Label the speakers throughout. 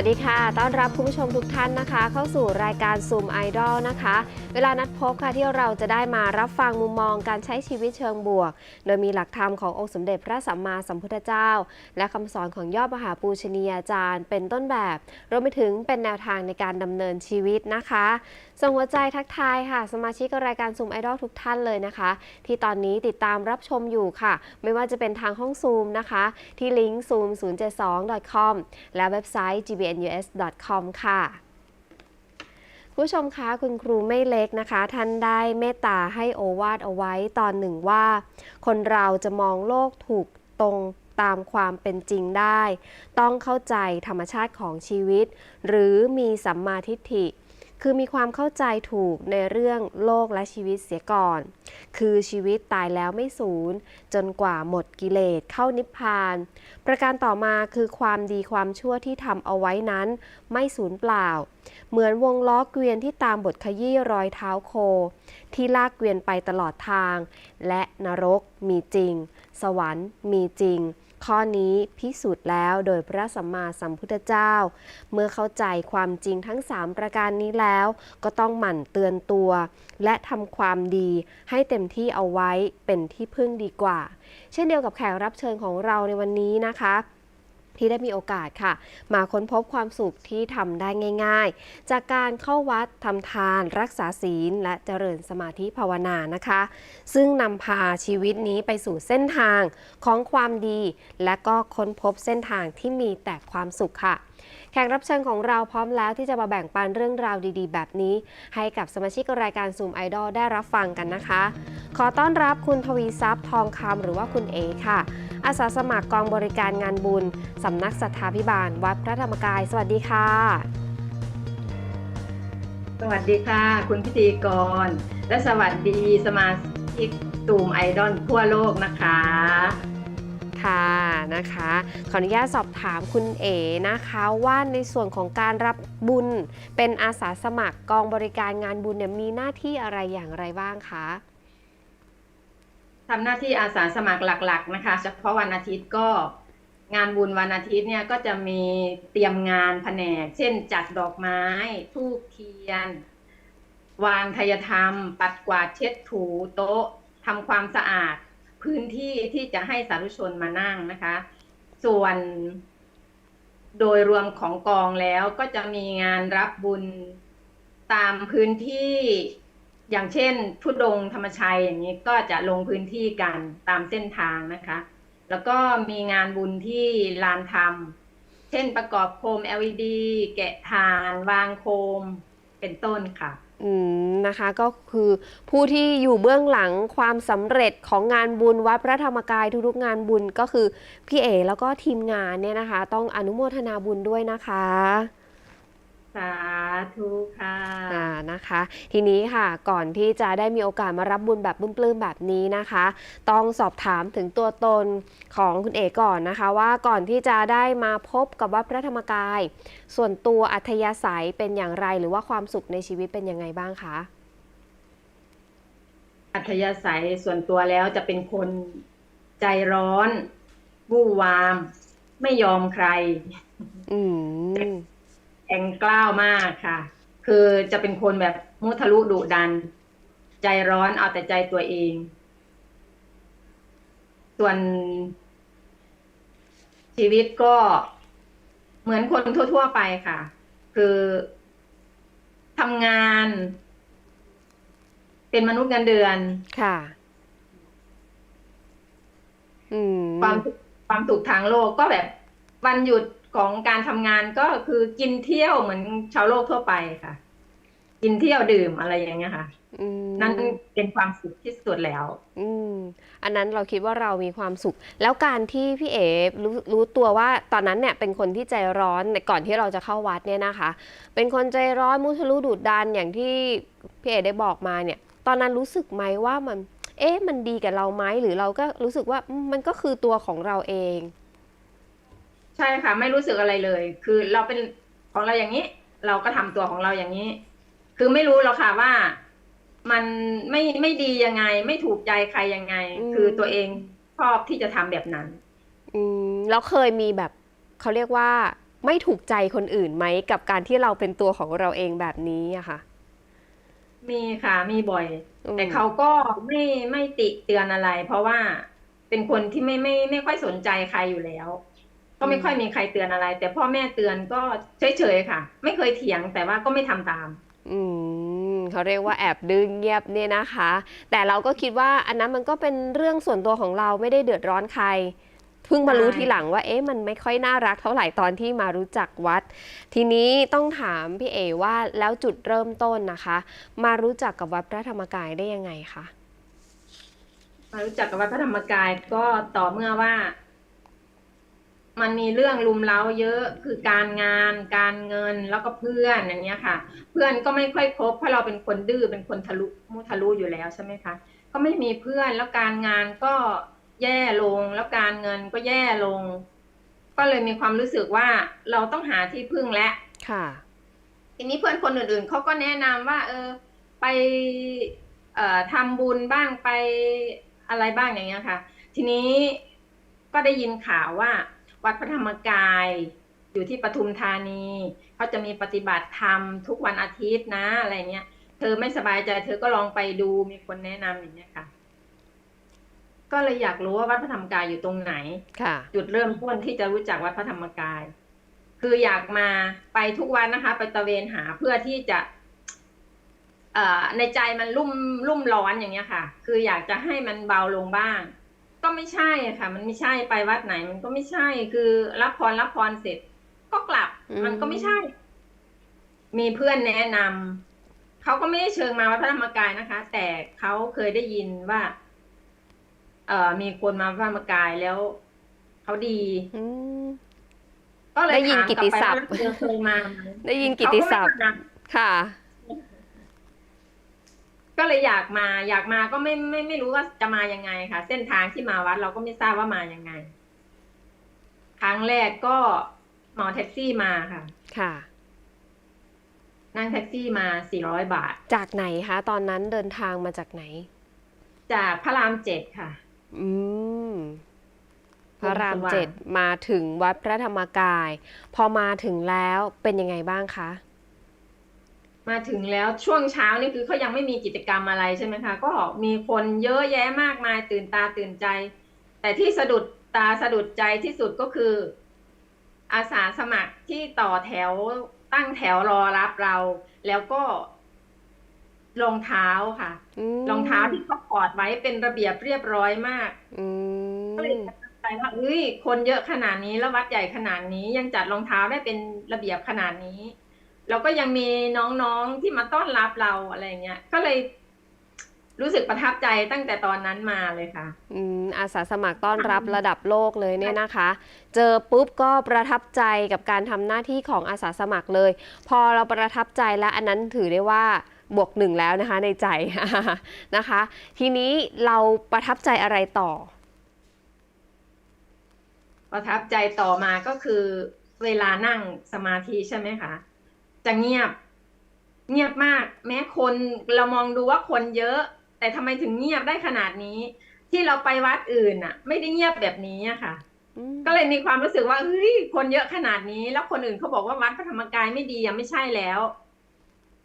Speaker 1: สวัสดีค่ะ ต้อนรับคุณผู้ชมทุกท่านนะคะ เข้าสู่รายการซูมไอดอลนะคะ เวลานัดพบค่ะที่เราจะได้มารับฟังมุมมองการใช้ชีวิตเชิงบวก โดยมีหลักธรรมขององค์สมเด็จพระสัมมาสัมพุทธเจ้า และคำสอนของยอดมหาปูชนียาจารย์ เป็นต้นแบบ รวมไปถึงเป็นแนวทางในการดำเนินชีวิตนะคะส่งหัวใจทักทายค่ะ สมาชิกรายการซูมไอดอลทุกท่านเลยนะคะ ที่ตอนนี้ติดตามรับชมอยู่ค่ะ ไม่ว่าจะเป็นทางห้องซูมนะคะ ที่ลิงก์ zoom 0 7 2 com และเว็บไซต์ gbnus.com ค่ะผู้ชมคะคุณครูไม่เล็กนะคะ ท่านได้เมตตาให้โอวาดเอาไว้ตอนหนึ่งว่า คนเราจะมองโลกถูกตรงตามความเป็นจริงได้ ต้องเข้าใจธรรมชาติของชีวิต หรือมีสัมมาทิฏฐิ คือมีความเข้าใจถูกในเรื่องโลกและชีวิตเสียก่อน คือชีวิตตายแล้วไม่สูญ จนกว่าหมดกิเลสเข้านิพพาน ประการต่อมาคือความดีความชั่วที่ทำเอาไว้นั้น ไม่สูญเปล่า เหมือนวงล้อเกวียนที่ตามบทขยี้รอยเท้าโค ที่ลากเกวียนไปตลอดทาง และนรกมีจริง สวรรค์มีจริง ข้อนี้พิสูจน์แล้วโดยพระสัมมาสัมพุทธเจ้า เมื่อเข้าใจความจริงทั้ง 3 ประการนี้แล้ว ก็ต้องหมั่นเตือนตัว และทำความดีให้เต็มที่เอาไว้เป็นที่พึ่งดีกว่า เช่นเดียวกับแขกรับเชิญของเราในวันนี้นะคะ ที่ได้มีโอกาสค่ะ มาค้นพบความสุขที่ทำได้ง่าย ๆ จากการเข้าวัดทำทานรักษาศีล และเจริญสมาธิภาวนานะคะ ซึ่งนำพาชีวิตนี้ไปสู่เส้นทางของความดี และก็ค้นพบเส้นทางที่มีแต่ความสุขค่ะ กรับเชิญของเราพร้อมแล้วที่จะมาแบ่งปันเรื่องราวดีๆ แบบนี้ ให้กับสมาชิกรายการซูมไอดอลได้รับฟังกันนะคะ ขอต้อนรับคุณทวีทรัพย์ทองคำหรือว่าคุณเอค่ะ อาสาสมัครกองบริการงานบุญสำนักสัทธาพิบาล วัดพระธรรมกาย สวัสดีค่ะ
Speaker 2: สวัสดีค่ะ คุณพิธีกร และสวัสดีสมาชิกตูมไอดอลทั่วโลกนะคะ
Speaker 1: ค่ะนะคะขออนุญาตสอบถามคุณเอ๋นะคะว่าในส่วนของการรับบุญเป็นอาสาสมัครกองบริการงานบุญเนี่ยมีหน้าที่อะไรอย่างไรบ้างคะ
Speaker 2: ทำหน้าที่อาสาสมัครหลัก ๆ นะคะ เฉพาะวันอาทิตย์ก็งานบุญวันอาทิตย์เนี่ยก็จะมีเตรียมงานแผนก เช่นจัดดอกไม้ทูบเทียน วางทายธรรม ปัดกวาดเช็ดถูโต๊ะทำความสะอาด พื้นที่ที่จะให้สาธุชนมานั่งนะคะ ส่วนโดยรวมของกองแล้วก็จะมีงานรับบุญตามพื้นที่อย่างเช่นทุดงธรรมชัยอย่างนี้ก็จะลงพื้นที่กันตามเส้นทางนะคะ แล้วก็มีงานบุญที่ลานธรรม เช่นประกอบโคม LED แกะทาน วางโคมเป็นต้นค่ะ
Speaker 1: นะคะก็คือผู้ที่อยู่เบื้องหลังความสำเร็จของงานบุญวัดพระธรรมกายทุกๆงานบุญก็คือพี่เอแล้วก็ทีมงานเนี่ยนะคะ ต้องอนุโมทนาบุญด้วยนะคะ
Speaker 2: สาธุค่ะ
Speaker 1: อ่านะคะ ทีนี้ค่ะก่อนที่จะได้มีโอกาสมารับบุญแบบปลื้มๆแบบนี้นะคะ ต้องสอบถามถึงตัวตนของคุณเอก่อนนะคะ ว่าก่อนที่จะได้มาพบกับวัดพระธรรมกาย ส่วนตัวอัธยาศัยเป็นอย่างไรหรือว่าความสุขในชีวิตเป็นยังไงบ้างคะ
Speaker 2: อัธยาศัยส่วนตัวแล้วจะเป็นคนใจร้อนวู่วาม ไม่ยอมใคร
Speaker 1: อืม
Speaker 2: แข็งกล้าวมากค่ะ คือจะเป็นคนแบบมุทะลุดุดัน ใจร้อนเอาแต่ใจตัวเอง ส่วนชีวิตก็เหมือนคนทั่ว ๆ ไปค่ะ คือทำงาน เป็นมนุษย์เงินเดือน
Speaker 1: ค่ะอืม
Speaker 2: ความความสุขทางโลกก็แบบวันหยุด ของการทำงานก็คือกินเที่ยวเหมือนชาวโลกทั่วไปค่ะ กินเที่ยวดื่มอะไรอย่างเงี้ยค่ะ
Speaker 1: อืม
Speaker 2: นั่นเป็นความสุขที่สุดแล้ว
Speaker 1: อืมอันนั้นเราคิดว่าเรามีความสุข แล้วการที่พี่เอ๋รู้รู้ตัวว่าตอนนั้นเนี่ยเป็นคนที่ใจร้อนในก่อนที่เราจะเข้าวัดเนี่ยนะคะ เป็นคนใจร้อนมุทะลุดุดดันอย่างที่พี่เอ๋ได้บอกมาเนี่ย ตอนนั้นรู้สึกไหมว่ามัน เอ๊ะมันดีกับเราไหมหรือเราก็รู้สึกว่าอืมมันก็คือตัวของเราเอง
Speaker 2: ใช่ค่ะ ไม่รู้สึกอะไรเลย คือเราเป็นของเราอย่างนี้ เราก็ทำตัวของเราอย่างนี้ คือไม่รู้หรอกค่ะว่ามันไม่ไม่ดียังไง ไม่ถูกใจใครยังไง
Speaker 1: อืม
Speaker 2: คือตัวเองชอบที่จะทำแบบนั้น
Speaker 1: อืมแล้วเคยมีแบบเขาเรียกว่า ไม่ถูกใจคนอื่นไหมกับการที่เราเป็นตัวของเราเองแบบนี้อะค่ะ
Speaker 2: มีค่ะมีบ่อย
Speaker 1: อืม
Speaker 2: แต่เขาก็ไม่ไม่ติเตือนอะไร เพราะว่าเป็นคนที่ไม่ไม่ไม่ค่อยสนใจใครอยู่แล้ว ก็ไม่ค่อยมีใครเตือนอะไร แต่พ่อแม่เตือนก็เฉยๆค่ะ ไม่เคยเถียงแต่ว่าก็ไม่ทำตาม
Speaker 1: อืมเขาเรียกว่าแอบดื้อเงียบเนี่ยนะคะ แต่เราก็คิดว่าอันนั้นมันก็เป็นเรื่องส่วนตัวของเราไม่ได้เดือดร้อนใครเพิ่งมารู้
Speaker 2: ใช่
Speaker 1: ทีหลังว่าเอ๊ะมันไม่ค่อยน่ารักเท่าไหร่ตอนที่มารู้จักวัด ทีนี้ต้องถามพี่เอว่าแล้วจุดเริ่มต้นนะคะ มารู้จักกับวัดพระธรรมกายได้ยังไงคะ
Speaker 2: มารู้จักกับวัดพระธรรมกายก็ต่อเมื่อว่า มันมีเรื่องลุมเล้าเยอะคือการงาน การเงินแล้วก็เพื่อนอย่างเงี้ยค่ะ เพื่อนก็ไม่ค่อยคบเพราะเราเป็นคนดื้อเป็นคนทะลุมุทะลุอยู่แล้วใช่ไหมคะก็ไม่มีเพื่อนแล้วการงานก็แย่ลงแล้วการเงินก็แย่ลง ก็เลยมีความรู้สึกว่าเราต้องหาที่พึ่งแล้ว
Speaker 1: ค่ะ
Speaker 2: ทีนี้เพื่อนคนอื่นๆเขาก็แนะนำว่า เออ ไปเอ่อทำบุญบ้างไปอะไรบ้างอย่างเงี้ยค่ะ ทีนี้ก็ได้ยินข่าวว่า วัดพระธรรมกาย อยู่ที่ปทุมธานีเขาจะมีปฏิบัติธรรมทุกวันอาทิตย์นะอะไรเงี้ย เธอไม่สบายใจ เธอก็ลองไปดูมีคนแนะนำอย่างเงี้ยค่ะ ก็เลยอยากรู้ว่าวัดพระธรรมกายอยู่ตรงไหน
Speaker 1: ค่ะ
Speaker 2: จุดเริ่มต้นที่จะรู้จักวัดพระธรรมกาย คืออยากมาไปทุกวันนะคะ ไปตระเวนหาเพื่อที่จะเอ่อในใจมันรุ่มรุ่มร้อนอย่างเงี้ยค่ะ คืออยากจะให้มันเบาลงบ้าง ก็ไม่ใช่ค่ะ มันไม่ใช่ไปวัดไหน มันก็ไม่ใช่คือรับพรรับพรเสร็จ ก็กลับ
Speaker 1: อืม
Speaker 2: มันก็ไม่ใช่ มีเพื่อนแนะนำเขาก็ไม่ได้เชิงมาวัดพระธรรมกายนะคะ แต่เขาเคยได้ยินว่า เอ่อ มีคนมาวัดพระธรรมกายแล้วเขาดี
Speaker 1: อืม
Speaker 2: ก็เลย
Speaker 1: ได้ยิน
Speaker 2: ถาม
Speaker 1: กิต
Speaker 2: กลับ
Speaker 1: ติ
Speaker 2: ไป
Speaker 1: ศัพท์
Speaker 2: ว่าเธอเคยมาไหม
Speaker 1: ได้ยินกิตติศัพท์
Speaker 2: เขาก็ไม่มา
Speaker 1: ค่ะ
Speaker 2: ก็เลยอยากมาอยากมาก็ไม่ไม่ไม่รู้ว่าจะมายังไงค่ะ เส้นทางที่มาวัดเราก็ไม่ทราบว่ามายังไง ครั้งแรกก็เหมอแท็กซี่มาค่ะ
Speaker 1: ค่ะ
Speaker 2: นั่งแท็กซี่มา400บาท
Speaker 1: จากไหนคะ ตอนนั้นเดินทางมาจากไหน
Speaker 2: จากพระรามเจ็ดค่ะ
Speaker 1: อืมพระราม
Speaker 2: วงสว่าง
Speaker 1: เจ็ดมาถึงวัดพระธรรมกาย พอมาถึงแล้วเป็นยังไงบ้างคะ
Speaker 2: มาถึงแล้วช่วงเช้านี่คือเขายังไม่มีกิจกรรมอะไรใช่ไหมคะ ก็มีคนเยอะแยะมากมายตื่นตาตื่นใจ แต่ที่สะดุดตาสะดุดใจที่สุดก็คือ อาสาสมัครที่ต่อแถวตั้งแถวรอรับเรา แล้วก็รองเท้าค่ะ
Speaker 1: ม
Speaker 2: รองเท้าที่เขากอดไว้เป็นระเบียบเรียบร้อยมาก
Speaker 1: อื
Speaker 2: ก็เลย
Speaker 1: ม
Speaker 2: ตัดสินใจว่าเอ้ยคนเยอะขนาดนี้แล้ววัดใหญ่ขนาดนี้ยังจัดรองเท้าได้เป็นระเบียบขนาดนี้ แล้วก็ยังมีน้องๆที่มาต้อนรับเราอะไรเงี้ย ก็เลยรู้สึกประทับใจตั้งแต่ตอนนั้นมาเลยค่ะ
Speaker 1: อืมอาสาสมัครต้อนรับระดับโลกเลยเนี่ยนะคะ เจอปุ๊บก็ประทับใจกับการทำหน้าที่ของอาสาสมัครเลย พอเราประทับใจแล้วอันนั้นถือได้ว่าบวกหนึ่งแล้วนะคะ ในใจนะคะ ทีนี้เราประทับใจอะไรต่อ
Speaker 2: ประทับใจต่อมาก็คือเวลานั่งสมาธิใช่ไหมคะ จะเงียบ เงียบมาก แม้คนเรามองดูว่าคนเยอะ แต่ทำไมถึงเงียบได้ขนาดนี้ ที่เราไปวัดอื่นอะไม่ได้เงียบแบบนี้อะค่ะ
Speaker 1: อืม
Speaker 2: ก็เลยมีความรู้สึกว่าเฮ้ยคนเยอะขนาดนี้ แล้วคนอื่นเขาบอกว่าวัดพระธรรมกายไม่ดีอะไม่ใช่แล้ว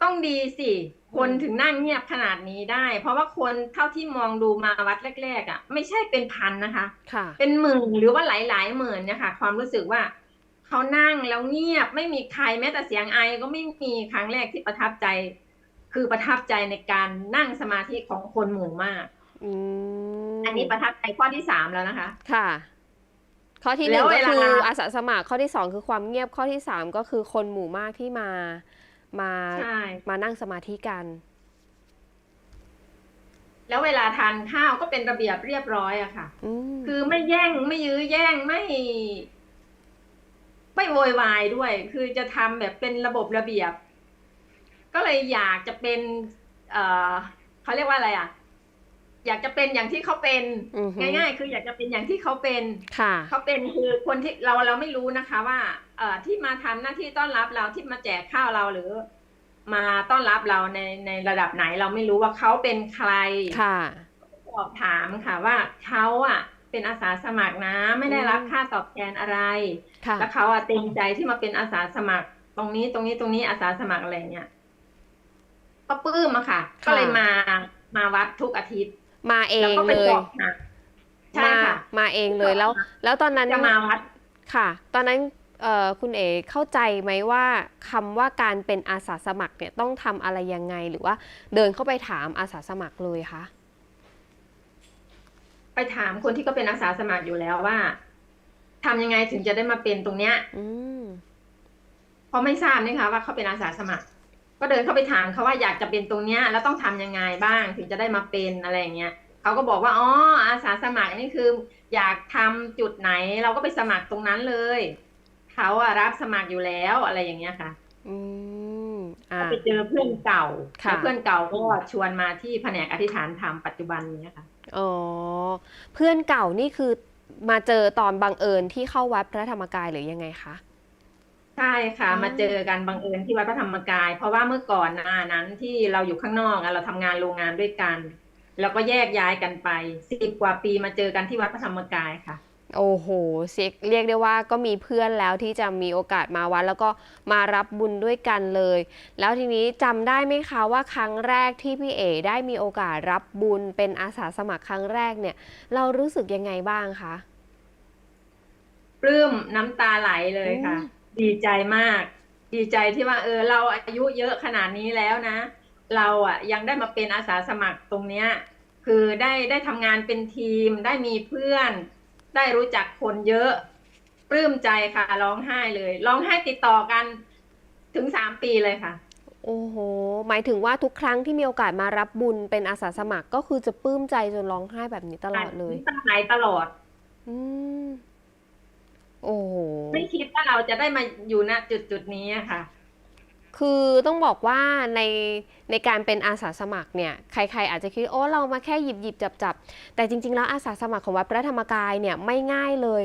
Speaker 2: ต้องดีสิคนถึงนั่งเงียบขนาดนี้ได้ เพราะว่าคนเท่าที่มองดูมาวัดแรกๆอะ ไม่ใช่เป็นพันนะคะ
Speaker 1: ค่ะ
Speaker 2: เป็นหมื่นหรือว่าหลายๆหมื่นเนี่ยค่ะ ความรู้สึกว่า เขานั่งแล้วเงียบไม่มีใครแม้แต่เสียงไอก็ไม่มีครั้งแรกที่ประทับใจ คือประทับใจในการนั่งสมาธิของคนหมู่มาก
Speaker 1: อืม
Speaker 2: อันนี้ประทับใจข้อที่สามแล้วนะคะ
Speaker 1: ค่ะ ข้อที่ห
Speaker 2: แล้
Speaker 1: นึ่ง
Speaker 2: ว
Speaker 1: ก็
Speaker 2: เวลา
Speaker 1: คืออาสาสมัครข้อที่สองคือความเงียบข้อที่สามก็คือคนหมู่มากที่มามา
Speaker 2: ใช่
Speaker 1: มานั่งสมาธิกัน
Speaker 2: แล้วเวลาทานข้าวก็เป็นระเบียบเรียบร้อยอะค่ะ
Speaker 1: อืม
Speaker 2: คือไม่แย่งไม่ยื้อแย่งไม่ ไม่โวยวายด้วย คือจะทำแบบเป็นระบบระเบียบ ก็เลยอยากจะเป็น เอ่อเขาเรียกว่าอะไรอะ อยากจะเป็นอย่างที่เขาเป็น
Speaker 1: อือหือ
Speaker 2: ง่าย ๆ คืออยากจะเป็นอย่างที่เขาเป็น
Speaker 1: ค่ะ
Speaker 2: เขาเป็นคือคนที่เราเราไม่รู้นะคะ ว่า เอ่อที่มาทำหน้าที่ต้อนรับเราที่มาแจกข้าวเราหรือ มาต้อนรับเราในในระดับไหน เราไม่รู้ว่าเขาเป็นใคร
Speaker 1: ค่ะ
Speaker 2: สอบถามค่ะว่าเขาอะ เป็นอาสาสมัครนะ ไม่ได้รับค่าตอบแทนอะไร
Speaker 1: ค่ะ
Speaker 2: แล้วเขาอะเต็มใจที่มาเป็นอาสาสมัคร ตรงนี้ตรงนี้ตรงนี้อาสาสมัครอะไรเงี้ยก็ปลื้มอะค่ะ ก็เลยมามาวัดทุกอาทิตย์
Speaker 1: มาเอ
Speaker 2: แล้ว
Speaker 1: ง
Speaker 2: ก็ไป
Speaker 1: เลย
Speaker 2: บอกหาใช่
Speaker 1: มา
Speaker 2: ค่ะ
Speaker 1: มาเองเลยแล้ว แล้วตอนนั้น
Speaker 2: จะมาวัด
Speaker 1: ค่ะ ตอนนั้นเอ่อคุณเอ๋เข้าใจไหมว่าคำว่าการเป็นอาสาสมัครเนี่ยต้องทำอะไรยังไงหรือว่าเดินเข้าไปถามอาสาสมัครเลยคะ
Speaker 2: ไปถามคนที่ก็เป็นอาสาสมัครอยู่แล้วว่าทำยังไงถึงจะได้มาเป็นตรงเนี้ย
Speaker 1: อืม
Speaker 2: เพราะไม่ทราบนี่คะว่าเขาเป็นอาสาสมัคร ก็เดินเข้าไปถามเขาว่าอยากจะเป็นตรงเนี้ย แล้วต้องทำยังไงบ้างถึงจะได้มาเป็นอะไรอย่างเงี้ยเขาก็บอกว่าอ๋ออาสาสมัครนี่คือ อยากทำจุดไหน เราก็ไปสมัครตรงนั้นเลยเขาอะรับสมัครอยู่แล้วอะไรอย่างเงี้ยค่ะ
Speaker 1: อืมอ่า
Speaker 2: ก็ไปเจอเพื่อนเก่า
Speaker 1: ค่ะ
Speaker 2: แล้วเพื่อนเก่าก็ชวนมาที่แผนกอธิษฐานธรรมปัจจุบันเนี้ยค่ะ
Speaker 1: อ๋อ เพื่อนเก่านี่คือมาเจอตอนบังเอิญที่เข้าวัดพระธรรมกายหรือยังไงคะ
Speaker 2: ใช่ค่ะ
Speaker 1: อ๋อ
Speaker 2: มาเจอกันบังเอิญที่วัดพระธรรมกาย เพราะว่าเมื่อก่อนหน้านั้นที่เราอยู่ข้างนอกอะเราทำงานโรงงานด้วยกัน แล้วก็แยกย้ายกันไปสิบกว่าปีมาเจอกันที่วัดพระธรรมกายค่ะ
Speaker 1: โอ้โหเรียกเรียกได้ว่าก็มีเพื่อนแล้วที่จะมีโอกาสมาวัด แล้วก็มารับบุญด้วยกันเลย แล้วทีนี้จำได้ไหมคะว่าครั้งแรกที่พี่เอ๋ได้มีโอกาสรับบุญเป็นอาสาสมัครครั้งแรกเนี่ย เรารู้สึกยังไงบ้างคะ
Speaker 2: ปลื้มน้ำตาไหลเลยค่ะ
Speaker 1: อืม
Speaker 2: ดีใจมาก ดีใจที่ว่าเออเราอายุเยอะขนาดนี้แล้วนะ เราอะยังได้มาเป็นอาสาสมัครตรงเนี้ยคือได้ได้ทำงานเป็นทีมได้มีเพื่อน ได้รู้จักคนเยอะปลื้มใจค่ะร้องไห้เลยร้องไห้ติดต่อกันถึงสามปีเลยค่ะ
Speaker 1: โอ้โห หมายถึงว่าทุกครั้งที่มีโอกาสมารับบุญเป็นอาสาสมัครก็คือจะปลื้มใจจนร้องไห้แบบนี้ตลอดเลย
Speaker 2: ตั้งไหนตลอด
Speaker 1: อืมโอ้โห
Speaker 2: ไม่คิดว่าเราจะได้มาอยู่ณจุดจุดๆนี้อะค่ะ
Speaker 1: คือต้องบอกว่าในในการเป็นอาสาสมัครเนี่ยใครๆอาจจะคิดโอ้เรามาแค่หยิบหยิบจับจับแต่จริง ๆ แล้วอาสาสมัครของวัดพระธรรมกายเนี่ยไม่ง่ายเลย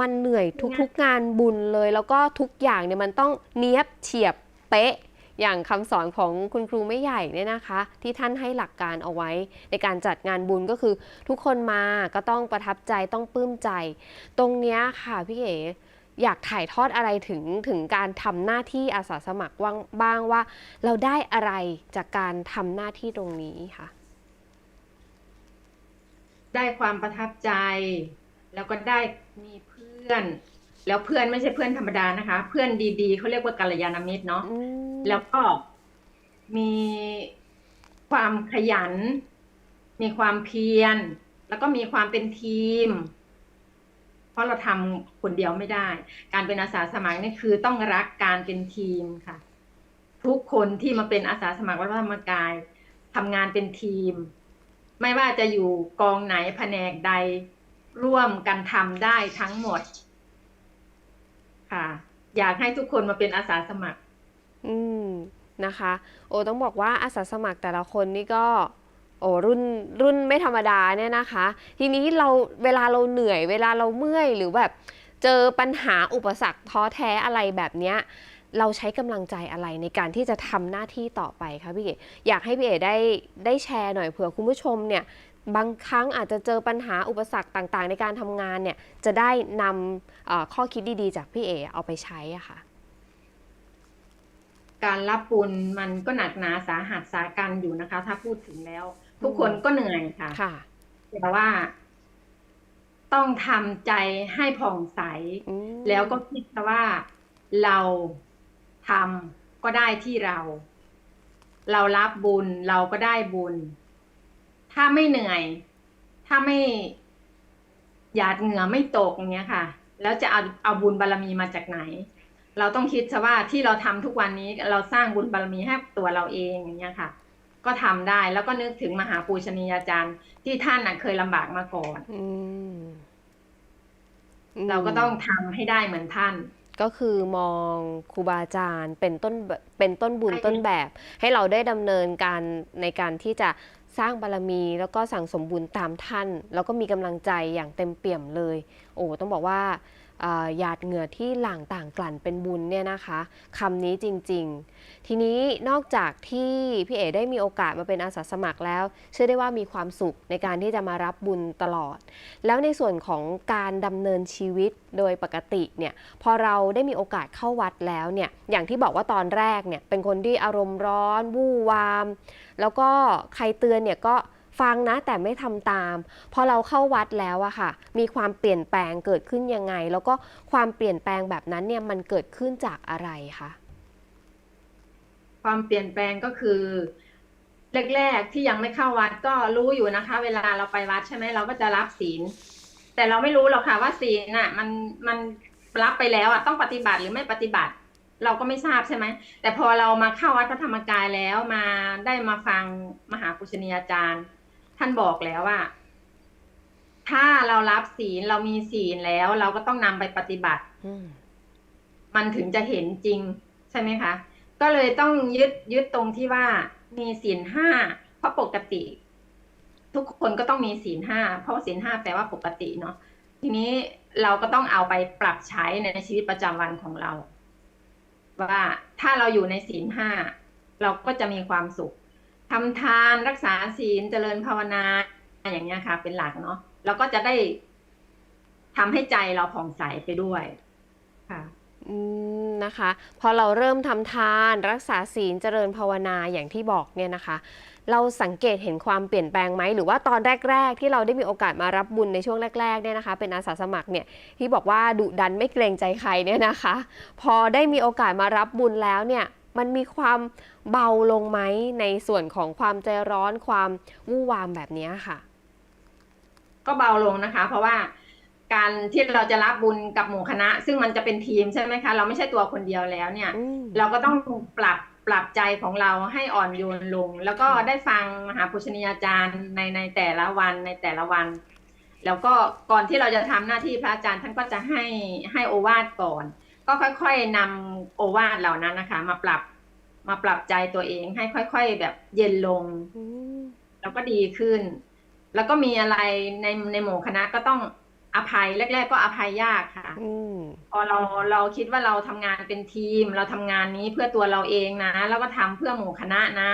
Speaker 1: มันเหนื่อยทุกๆงานบุญเลย แล้วก็ทุกอย่างเนี่ยมันต้องเนี้ยบเฉียบเป๊ะอย่างคำสอนของคุณครูไม่ใหญ่เนี่ยนะคะ ที่ท่านให้หลักการเอาไว้ ในการจัดงานบุญก็คือ ทุกคนมาก็ต้องประทับใจต้องปลื้มใจ ตรงเนี้ยค่ะพี่เอ๋ อยากถ่ายทอดอะไรถึงถึงการทำหน้าที่อาสาสมัครว่างบ้างว่า เราได้อะไรจากการทำหน้าที่ตรงนี้ค่ะ
Speaker 2: ได้ความประทับใจ แล้วก็ได้มีเพื่อน แล้วเพื่อนไม่ใช่เพื่อนธรรมดานะคะ เพื่อนดีๆเขาเรียกว่ากัลยาณมิตรเนาะ
Speaker 1: อืม
Speaker 2: แล้วก็มีความขยัน มีความเพียร แล้วก็มีความเป็นทีม เพราะเราทำคนเดียวไม่ได้ การเป็นอาสาสมัครนี่คือต้องรักการเป็นทีมค่ะ ทุกคนที่มาเป็นอาสาสมัครวัดพระธรรมกายทำงานเป็นทีม ไม่ว่าจะอยู่กองไหนแผนกใดร่วมกันทำได้ทั้งหมด ค่ะ อยากให้ทุกคนมาเป็นอาสาสมัคร
Speaker 1: อืมนะคะ โอ้ต้องบอกว่าอาสาสมัครแต่ละคนนี่ก็ โอ้รุ่นรุ่นไม่ธรรมดาเนี่ยนะคะ ทีนี้เราเวลาเราเหนื่อย เวลาเราเมื่อยหรือแบบเจอปัญหาอุปสรรคท้อแท้อะไรแบบเนี้ยเราใช้กำลังใจอะไรในการที่จะทำหน้าที่ต่อไปคะพี่เอ๋อยากให้พี่เอ๋ได้ได้แชร์หน่อยเผื่อคุณผู้ชมเนี่ยบางครั้งอาจจะเจอปัญหาอุปสรรคต่างๆ ในการทำงานเนี่ยจะได้นำข้อคิดดีๆ จากพี่เอ๋เอาไปใช้อะค่ะ
Speaker 2: การรับบุญมันก็หนักหนาสาหัสสากันอยู่นะคะ ถ้าพูดถึงแล้ว ทุกคนก็เหนื่อยค่ะ
Speaker 1: ค่ะ
Speaker 2: แต่ว่า ต้องทำใจให้ผ่องใส
Speaker 1: อืม
Speaker 2: แล้วก็คิดว่าเราทำก็ได้ที่เรา เรารับบุญเราก็ได้บุญ ถ้าไม่เหนื่อย ถ้าไม่หยาดเหงื่อไม่ตกอย่างเงี้ยค่ะ แล้วจะเอาเอาบุญบารมีมาจากไหน เราต้องคิดซะว่าที่เราทำทุกวันนี้เราสร้างบุญบารมีให้ตัวเราเองอย่างเงี้ยค่ะ ก็ทำได้แล้วก็นึกถึงมหาปูชนียาจารย์ที่ท่านน่ะเคยลำบากมาก่อน
Speaker 1: อืม
Speaker 2: เราก็ต้องทำให้ได้เหมือนท่าน
Speaker 1: ก็คือมองครูบาอาจารย์เป็นต้นแบบเป็นต้นบุญ
Speaker 2: ใช่
Speaker 1: ต้นแบบ ให้เราได้ดำเนินการในการที่จะสร้างบารมีแล้วก็สั่งสมบุญตามท่าน แล้วก็มีกำลังใจอย่างเต็มเปี่ยมเลย โอ้ต้องบอกว่าเอ่อ หยาดเหงื่อที่หลั่งต่างกลั่นเป็นบุญเนี่ยนะคะคำนี้จริงๆ ทีนี้นอกจากที่พี่เอ๋ได้มีโอกาสมาเป็นอาสาสมัครแล้ว เชื่อได้ว่ามีความสุขในการที่จะมารับบุญตลอด แล้วในส่วนของการดำเนินชีวิตโดยปกติเนี่ยพอเราได้มีโอกาสเข้าวัดแล้วเนี่ยอย่างที่บอกว่าตอนแรกเนี่ยเป็นคนที่อารมณ์ร้อน วู่วาม แล้วก็ใครเตือนเนี่ยก็ ฟังนะแต่ไม่ทำตาม พอเราเข้าวัดแล้วอะค่ะ มีความเปลี่ยนแปลงเกิดขึ้นยังไง แล้วก็ความเปลี่ยนแปลงแบบนั้นเนี่ยมันเกิดขึ้นจากอะไรคะ
Speaker 2: ความเปลี่ยนแปลงก็คือแรกๆที่ยังไม่เข้าวัดก็รู้อยู่นะคะ เวลาเราไปวัดใช่ไหมเราก็จะรับศีล แต่เราไม่รู้หรอกค่ะว่าศีลน่ะ มันมันรับไปแล้วอะต้องปฏิบัติหรือไม่ปฏิบัติ เราก็ไม่ทราบใช่ไหมแต่พอเรามาเข้าวัดพระธรรมกายแล้วมาได้มาฟังมหาปุชนียาจารย์ ท่านบอกแล้วว่า ถ้าเรารับศีลเรามีศีลแล้ว เราก็ต้องนำไปปฏิบัติ
Speaker 1: อืม
Speaker 2: มันถึงจะเห็นจริง ใช่ไหมคะ ก็เลยต้องยึดยึดตรงที่ว่า มีศีลห้าเพราะปกติ ทุกคนก็ต้องมีศีลห้าเพราะว่าศีลห้าแปลว่าปกติเนาะทีนี้เราก็ต้องเอาไปปรับใช้ในชีวิตประจำวันของเรา ว่าถ้าเราอยู่ในศีลห้าเราก็จะมีความสุข ทำทานรักษาศีลเจริญภาวนาอย่างเงี้ยค่ะ เป็นหลักเนาะเราก็จะได้ทำให้ใจเราผ่องใสไปด้วยค่ะ
Speaker 1: อืมนะคะ พอเราเริ่มทำทานรักษาศีลเจริญภาวนาอย่างที่บอกเนี่ยนะคะ เราสังเกตเห็นความเปลี่ยนแปลงไหมหรือว่าตอนแรก ๆ ที่เราได้มีโอกาสมารับบุญในช่วงแรกๆเนี่ยนะคะ เป็นอาสาสมัครเนี่ยที่บอกว่าดุดันไม่เกรงใจใครเนี่ยนะคะ พอได้มีโอกาสมารับบุญแล้วเนี่ย มันมีความเบาลงไหมในส่วนของความใจร้อนความวู่วามแบบเนี้ยค่ะ
Speaker 2: ก็เบาลงนะคะ เพราะว่าการที่เราจะรับบุญกับหมู่คณะ ซึ่งมันจะเป็นทีมใช่ไหมคะ เราไม่ใช่ตัวคนเดียวแล้วเนี่ย
Speaker 1: อืม
Speaker 2: เราก็ต้องปรับปรับใจของเราให้อ่อนโยนลง แล้วก็
Speaker 1: ค่ะ
Speaker 2: ได้ฟังมหาปุชนียาจารย์ในในแต่ละวันในแต่ละวัน แล้วก็ก่อนที่เราจะทำหน้าที่พระอาจารย์ท่านก็จะให้ให้โอวาทก่อน ก็ค่อยๆนำโอวาทเหล่านั้นนะคะ มาปรับมาปรับใจตัวเองให้ค่อย ๆ แบบเย็นลง
Speaker 1: อืม
Speaker 2: แล้วก็ดีขึ้น แล้วก็มีอะไรในในหมู่คณะก็ต้องอภัยแรก ๆ ก็อภัยยากค่ะ
Speaker 1: อืม
Speaker 2: พอเราเราคิดว่าเราทำงานเป็นทีม เราทำงานนี้เพื่อตัวเราเองนะแล้วก็ทำเพื่อหมู่คณะนะ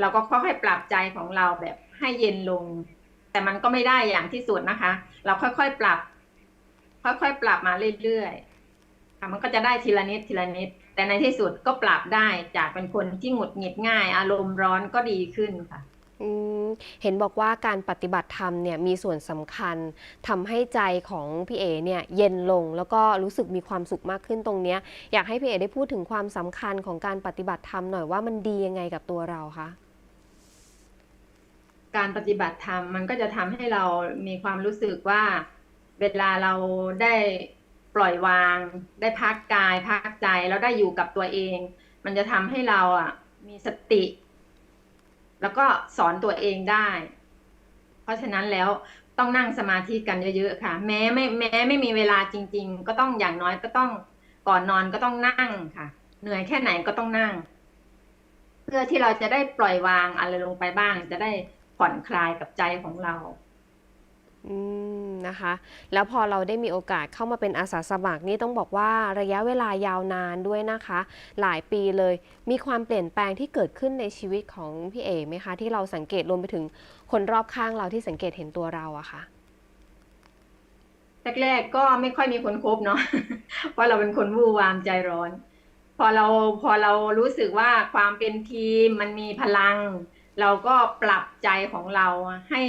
Speaker 2: เราก็ค่อยๆปรับใจของเราแบบให้เย็นลง แต่มันก็ไม่ได้อย่างที่สุดนะคะ เราค่อยๆปรับ ค่อยๆปรับมาเรื่อยๆค่ะ มันก็จะได้ทีละนิดทีละนิด แต่ในที่สุดก็ปรับได้จากเป็นคนที่หงุดหงิดง่าย อารมณ์ร้อนก็ดีขึ้นค่ะ
Speaker 1: อืมเห็นบอกว่าการปฏิบัติธรรมเนี่ยมีส่วนสำคัญทำให้ใจของพี่เอเนี่ยเย็นลงแล้วก็รู้สึกมีความสุขมากขึ้นตรงเนี้ยอยากให้พี่เอได้พูดถึงความสำคัญของการปฏิบัติธรรมหน่อยว่ามันดียังไงกับตัวเราคะ
Speaker 2: การปฏิบัติธรรมมันก็จะทำให้เรามีความรู้สึกว่า เวลาเราได้ ปล่อยวาง ได้พักกายพักใจแล้วได้อยู่กับตัวเอง มันจะทำให้เราอะ มีสติ แล้วก็สอนตัวเองได้ เพราะฉะนั้นแล้วต้องนั่งสมาธิกันเยอะๆค่ะ แม้ไม่แม้ไม่มีเวลาจริง ๆ ก็ต้องอย่างน้อยก็ต้องก่อนนอนก็ต้องนั่งค่ะ เหนื่อยแค่ไหนก็ต้องนั่ง เพื่อที่เราจะได้ปล่อยวางอะไรลงไปบ้าง จะได้ผ่อนคลายกับใจของเรา
Speaker 1: อืมนะคะ แล้วพอเราได้มีโอกาสเข้ามาเป็นอาสาสมัครนี่ต้องบอกว่าระยะเวลายาวนานด้วยนะคะ หลายปีเลย มีความเปลี่ยนแปลงที่เกิดขึ้นในชีวิตของพี่เอ๋ไหมคะ ที่เราสังเกตรวมไปถึงคนรอบข้างเราที่สังเกตเห็นตัวเราอะค่ะ
Speaker 2: แรกๆก็ไม่ค่อยมีคนคบเนาะ เพราะเราเป็นคนวู่วามใจร้อน พอเราพอเรารู้สึกว่าความเป็นทีมมันมีพลัง เราก็ปรับใจของเราให้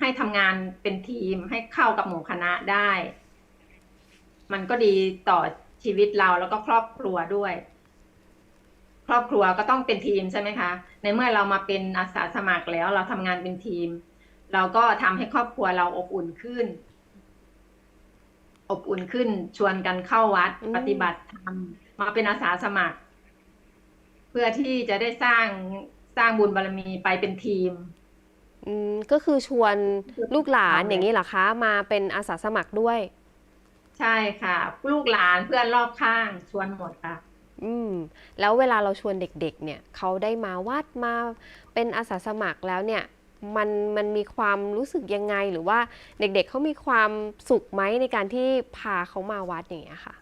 Speaker 2: ให้ทำงานเป็นทีมให้เข้ากับหมู่คณะได้ มันก็ดีต่อชีวิตเราแล้วก็ครอบครัวด้วย ครอบครัวก็ต้องเป็นทีมใช่ไหมคะ ในเมื่อเรามาเป็นอาสาสมัครแล้ว เราทำงานเป็นทีม เราก็ทำให้ครอบครัวเราอบอุ่นขึ้น อบอุ่นขึ้น ชวนกันเข้าวัด
Speaker 1: อืม
Speaker 2: ปฏิบัติธรรมมาเป็นอาสาสมัคร เพื่อที่จะได้สร้างสร้างบุญบารมีไปเป็นทีม
Speaker 1: อืมก็คือชวนลูกหลาน
Speaker 2: ทำเลย
Speaker 1: อย่างนี้เหรอคะ มาเป็นอาสาสมัครด้วย
Speaker 2: ใช่ค่ะ ลูกหลานเพื่อนรอบข้างชวนหมดค่ะ
Speaker 1: อืม แล้วเวลาเราชวนเด็กๆ เนี่ยเขาได้มาวัดมาเป็นอาสาสมัครแล้วเนี่ย มันมันมีความรู้สึกยังไงหรือว่าเด็กๆเขามีความสุขไหมในการที่พาเขามาวัดอย่างเงี้ยค่ะ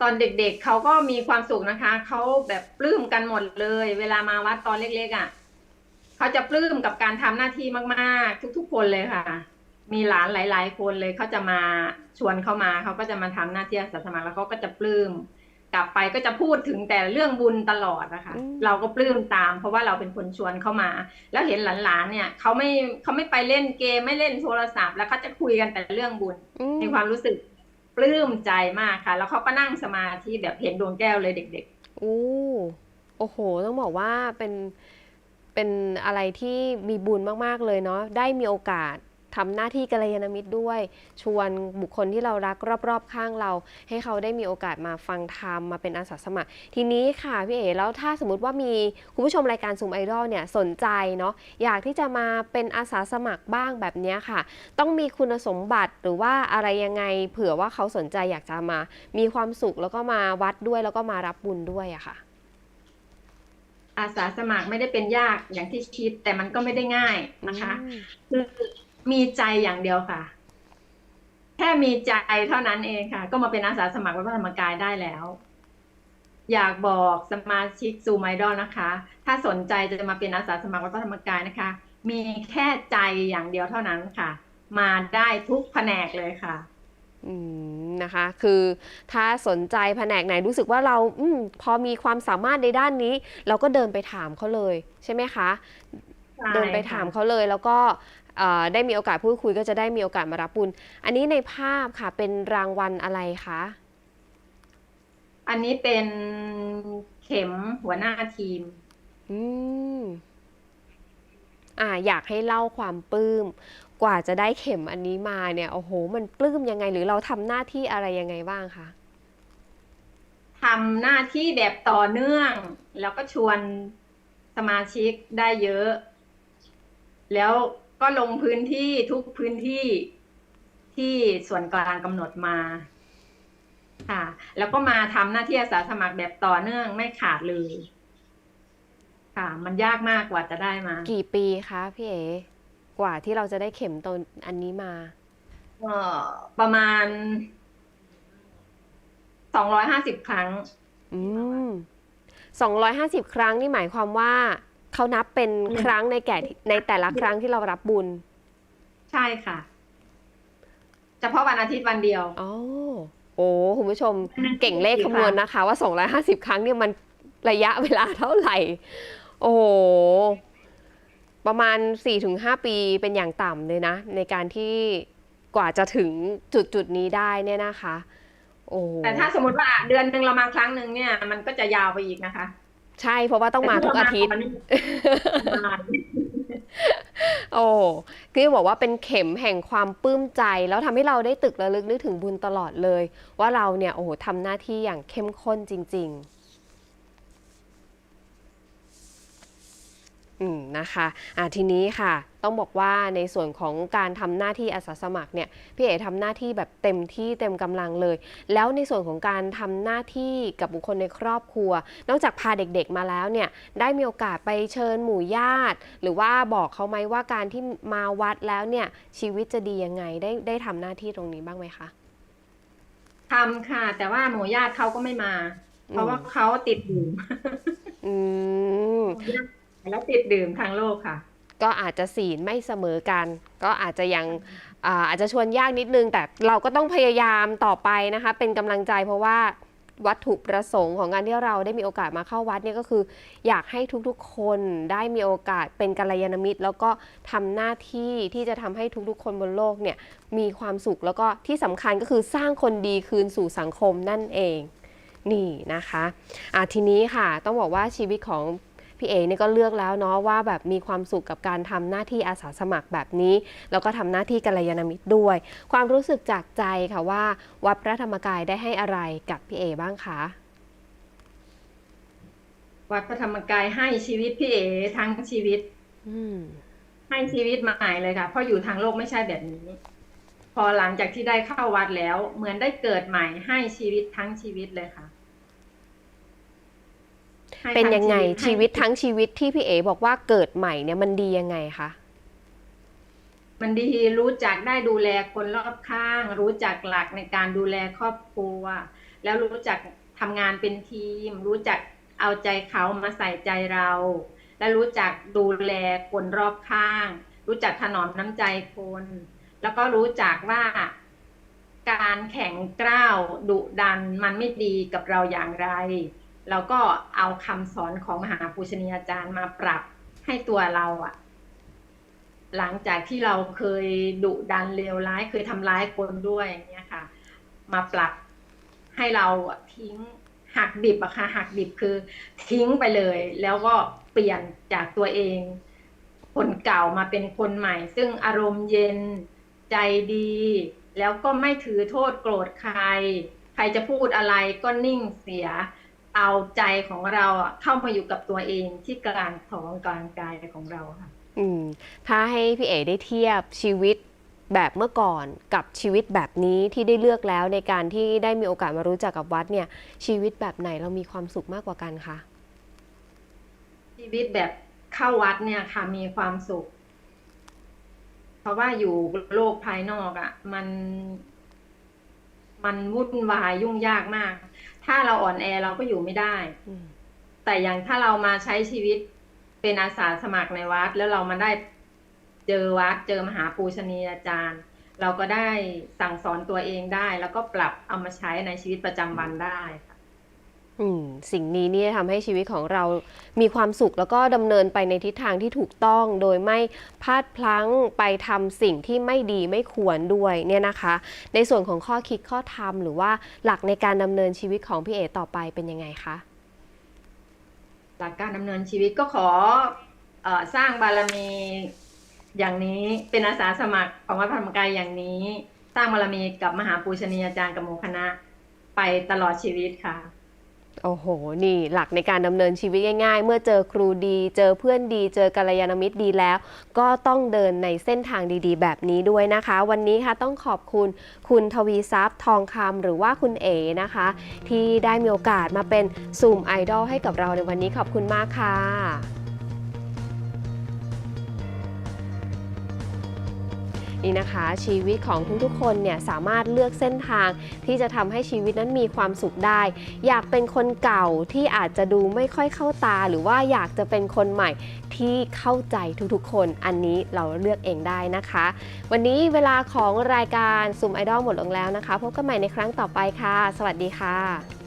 Speaker 2: ตอนเด็กๆเขาก็มีความสุขนะคะ เขาแบบปลื้มกันหมดเลย เวลามาวัดตอนเล็กๆอะ เขาจะปลื้มกับการทำหน้าที่มากๆ ทุกๆ คนเลยค่ะ มีหลานหลาย ๆ คนเลยเขาจะมาชวนเข้ามาเขาก็จะมาทำหน้าที่อาสาสมัครแล้วเขาก็จะปลื้มกลับไปก็จะพูดถึงแต่เรื่องบุญตลอดนะคะ
Speaker 1: อืม
Speaker 2: เราก็ปลื้มตาม เพราะว่าเราเป็นคนชวนเข้ามา แล้วเห็นหลานๆเนี่ยเขาไม่เขาไม่ไปเล่นเกมไม่เล่นโทรศัพท์ แล้วเขาจะคุยกันแต่เรื่องบุญ
Speaker 1: อืม
Speaker 2: มีความรู้สึกปลื้มใจมากค่ะ แล้วเขาก็นั่งสมาธิแบบเห็นดวงแก้วเลยเด็ก
Speaker 1: อู้โอ้โห ต้องบอกว่าเป็น เป็นอะไรที่มีบุญมาก ๆ เลยเนาะได้มีโอกาสทำหน้าที่กัลยาณมิตรด้วย ชวนบุคคลที่เรารักรอบ ๆ ข้างเรา ให้เขาได้มีโอกาสมาฟังธรรมมาเป็นอาสาสมัคร ทีนี้ค่ะพี่เอ๋แล้วถ้าสมมติว่ามีคุณผู้ชมรายการซูมไอดอลเนี่ยสนใจเนาะอยากที่จะมาเป็นอาสาสมัครบ้างแบบนี้ค่ะ ต้องมีคุณสมบัติหรือว่าอะไรยังไง เผื่อว่าเขาสนใจอยากจะมา มีความสุขแล้วก็มาวัดด้วยแล้วก็มารับบุญด้วยอะค่ะ
Speaker 2: อาสาสมัครไม่ได้เป็นยากอย่างที่คิด แต่มันก็ไม่ได้ง่ายนะคะ
Speaker 1: อืม
Speaker 2: คือมีใจอย่างเดียวค่ะ แค่มีใจเท่านั้นเองค่ะ ก็มาเป็นอาสาสมัครวัดพระธรรมกายได้แล้ว อยากบอกสมาชิกซูมไอดอลนะคะ ถ้าสนใจจะมาเป็นอาสาสมัครวัดพระธรรมกายนะคะ มีแค่ใจอย่างเดียวเท่านั้นค่ะ มาได้ทุกแผนกเลยค่ะ
Speaker 1: อืม นะคะ คือถ้าสนใจแผนกไหนรู้สึกว่าเราอมพอมีความสามารถในด้านนี้ เราก็เดินไปถามเขาเลยใช่ไหมคะ เดินไปถามเขาเลยแล้วก็เอ่อได้มีโอกาสพูดคุยก็จะได้มีโอกาสมารับบุญ อันนี้ในภาพค่ะเป็นรางวัลอะไรคะ
Speaker 2: อันนี้เป็นเข็มหัวหน้าทีม
Speaker 1: อืมอ่าอยากให้เล่าความปลื้ม กว่าจะได้เข็มอันนี้มาเนี่ยโอ้โห มันปลื้มยังไง หรือเราทำหน้าที่อะไรยังไงบ้างคะ
Speaker 2: ทำหน้าที่แบบต่อเนื่อง แล้วก็ชวนสมาชิกได้เยอะ แล้วก็ลงพื้นที่ทุกพื้นที่ที่ส่วนกลางกำหนดมา ค่ะ แล้วก็มาทำหน้าที่อาสาสมัครแบบต่อเนื่องไม่ขาดเลย ค่ะ มันยากมากกว่าจะได้มา
Speaker 1: กี่ปีคะพี่เอ๋ กว่าที่เราจะได้เข็มตนอันนี้มา
Speaker 2: เอ่อประมาณสองร้อยห้าสิบครั้ง
Speaker 1: อืมสองร้อยห้าสิบครั้งนี่หมายความว่า เขานับเป็น
Speaker 2: อืม
Speaker 1: ครั้งในแก่ในแต่ละครั้งที่เรารับบุญ
Speaker 2: ใช่ค่ะ เฉพาะวันอาทิตย์วันเดียว
Speaker 1: อ๋อ โอ้คุณผู้ชม
Speaker 2: นั่น
Speaker 1: เก่งเลข
Speaker 2: คือ
Speaker 1: คำนวณนะคะ ว่า 250 ครั้งเนี่ยมันระยะเวลาเท่าไหร่ โอ้โห ประมาณ 4-5 ปีเป็นอย่างต่ำเลยนะ ในการที่กว่าจะถึงจุดจุดๆนี้ได้เนี่ยนะคะโอ้
Speaker 2: แต่ถ้าสมมติว่าเดือนหนึ่งเรามาครั้งหนึ่งเนี่ย มันก็จะยาวไปอีกนะคะ
Speaker 1: ใช่เพราะว่าต้องมาทุกอาทิตย์
Speaker 2: แต่ถ้าเรามาต่อเนื่อง
Speaker 1: โอ้คือบอกว่าเป็นเข็มแห่งความปลื้มใจ แล้วทำให้เราได้ตึกระลึกนึกถึงบุญตลอดเลย ว่าเราเนี่ยโอ้โหทำหน้าที่อย่างเข้มข้นจริง ๆ อืม นะคะอะทีนี้ค่ะ ต้องบอกว่าในส่วนของการทำหน้าที่อาสาสมัครเนี่ยพี่เอ๋ทำหน้าที่แบบเต็มที่เต็มกำลังเลย แล้วในส่วนของการทำหน้าที่กับบุคคลในครอบครัว นอกจากพาเด็กๆมาแล้วเนี่ยได้มีโอกาสไปเชิญหมู่ญาติ หรือว่าบอกเขาไหมว่าการที่มาวัดแล้วเนี่ยชีวิตจะดียังไงได้ได้ทำหน้าที่ตรงนี้บ้างไหมคะ
Speaker 2: ทำค่ะ แต่ว่าหมู่ญาติเขาก็ไม่มา เพราะว่าเขาติดดื่ม
Speaker 1: อืม
Speaker 2: แล้วติดดื่มทางโลกค่ะ
Speaker 1: ก็อาจจะศีลไม่เสมอกัน ก็อาจจะยังอาอาจจะชวนยากนิดนึง แต่เราก็ต้องพยายามต่อไปนะคะ เป็นกำลังใจเพราะว่าวัตถุประสงค์ของการที่เราได้มีโอกาสมาเข้าวัดเนี่ยก็คือ อยากให้ทุกๆ คนได้มีโอกาสเป็นกัลยาณมิตร แล้วก็ทำหน้าที่ที่จะทำให้ทุกๆ คนบนโลกเนี่ยมีความสุขแล้วก็ที่สำคัญก็คือสร้างคนดีคืนสู่สังคมนั่นเองนี่นะคะะทีนี้ค่ะต้องบอกว่าชีวิตของ พี่เอเนี่ยก็เลือกแล้วเนาะว่าแบบมีความสุขกับการทำหน้าที่อาสาสมัครแบบนี้ แล้วก็ทำหน้าที่กัลยาณมิตรด้วย ความรู้สึกจากใจค่ะว่า วัดพระธรรมกายได้ให้อะไรกับพี่เอบ้างคะ
Speaker 2: วัดพระธรรมกายให้ชีวิตพี่เอทั้งชีวิต
Speaker 1: อืม
Speaker 2: ให้ชีวิตใหม่เลยค่ะ เพราะอยู่ทางโลกไม่ใช่แบบนี้ พอหลังจากที่ได้เข้าวัดแล้ว เหมือนได้เกิดใหม่ให้ชีวิตทั้งชีวิตเลยค่ะ ให้
Speaker 1: เป็น
Speaker 2: ทั้
Speaker 1: ยังไง
Speaker 2: ให้
Speaker 1: ชีวิตทั้งชีวิตที่พี่เอ๋บอกว่าเกิดใหม่เนี่ยมันดียังไงคะ
Speaker 2: มันดีรู้จักได้ดูแลคนรอบข้าง รู้จักหลักในการดูแลครอบครัว แล้วรู้จักทำงานเป็นทีม รู้จักเอาใจเขามาใส่ใจเรา และรู้จักดูแลคนรอบข้าง รู้จักถนอมน้ำใจคน แล้วก็รู้จักว่าการแข่งกล้าวดุดันมันไม่ดีกับเราอย่างไร เราก็เอาคำสอนของมหาปูชนียาจารย์มาปรับให้ตัวเราอะหลังจากที่เราเคยดุดันเลวร้ายเคยทำร้ายคนด้วยอย่างเงี้ยค่ะ มาปรับให้เราทิ้งหักดิบอะค่ะหักดิบคือทิ้งไปเลย แล้วก็เปลี่ยนจากตัวเอง คนเก่ามาเป็นคนใหม่ ซึ่งอารมณ์เย็นใจดี แล้วก็ไม่ถือโทษโกรธใคร ใครจะพูดอะไรก็นิ่งเสีย เอาใจของเราอะเข้ามาอยู่กับตัวเองที่กลางท้องกลางกายของเราค่ะ
Speaker 1: อืมถ้าให้พี่เอ๋ได้เทียบชีวิตแบบเมื่อก่อนกับชีวิตแบบนี้ที่ได้เลือกแล้วในการที่ได้มีโอกาสมารู้จักกับวัดเนี่ย ชีวิตแบบไหนเรามีความสุขมากกว่ากันคะ
Speaker 2: ชีวิตแบบเข้าวัดเนี่ยค่ะมีความสุข เพราะว่าอยู่โลกภายนอกอะ่ะ มัน มันวุ่นวายยุ่งยากมาก ถ้าเราอ่อนแอเราก็อยู่ไม่ได้
Speaker 1: อืม
Speaker 2: แต่อย่างถ้าเรามาใช้ชีวิตเป็นอาสาสมัครในวัด แล้วเรามาได้เจอวัดเจอมหาปูชนียาจารย์ เราก็ได้สั่งสอนตัวเองได้ แล้วก็ปรับเอามาใช้ในชีวิตประจำวันได้ค่ะ
Speaker 1: อืม สิ่งนี้เนี่ยทำให้ชีวิตของเรามีความสุขแล้วก็ดำเนินไปในทิศทางที่ถูกต้องโดยไม่พลาดพลั้งไปทำสิ่งที่ไม่ดีไม่ควรด้วยเนี่ยนะคะ ในส่วนของข้อคิดข้อธรรมหรือว่าหลักในการดำเนินชีวิตของพี่เอ๋ต่อไปเป็นยังไงคะ
Speaker 2: หลักการดำเนินชีวิตก็ขออสร้างบารมีอย่างนี้เป็นอาสาสมัครของวัดพระธรรมกายอย่างนี้ สร้างบารมีกับมหาปูชนียาจารย์กับหมู่คณะไปตลอดชีวิตค่ะ
Speaker 1: โอ้โห นี่หลักในการดำเนินชีวิตง่าย ๆ เมื่อเจอครูดี เจอเพื่อนดี เจอกัลยาณมิตรดีแล้ว ก็ต้องเดินในเส้นทางดีๆ แบบนี้ด้วยนะคะ วันนี้ค่ะต้องขอบคุณคุณทวีทรัพย์ทองคำหรือว่าคุณเอ๋นะคะ ที่ได้มีโอกาสมาเป็นซูมไอดอลให้กับเราในวันนี้ขอบคุณมากค่ะ นี่นะคะ ชีวิตของทุกๆ คนเนี่ยสามารถเลือกเส้นทางที่จะทำให้ชีวิตนั้นมีความสุขได้ อยากเป็นคนเก่าที่อาจจะดูไม่ค่อยเข้าตา หรือว่าอยากจะเป็นคนใหม่ที่เข้าใจทุกๆ คนอันนี้เราเลือกเองได้นะคะ วันนี้เวลาของรายการซูมไอดอลหมดลงแล้วนะคะ พบกันใหม่ในครั้งต่อไปค่ะ สวัสดีค่ะ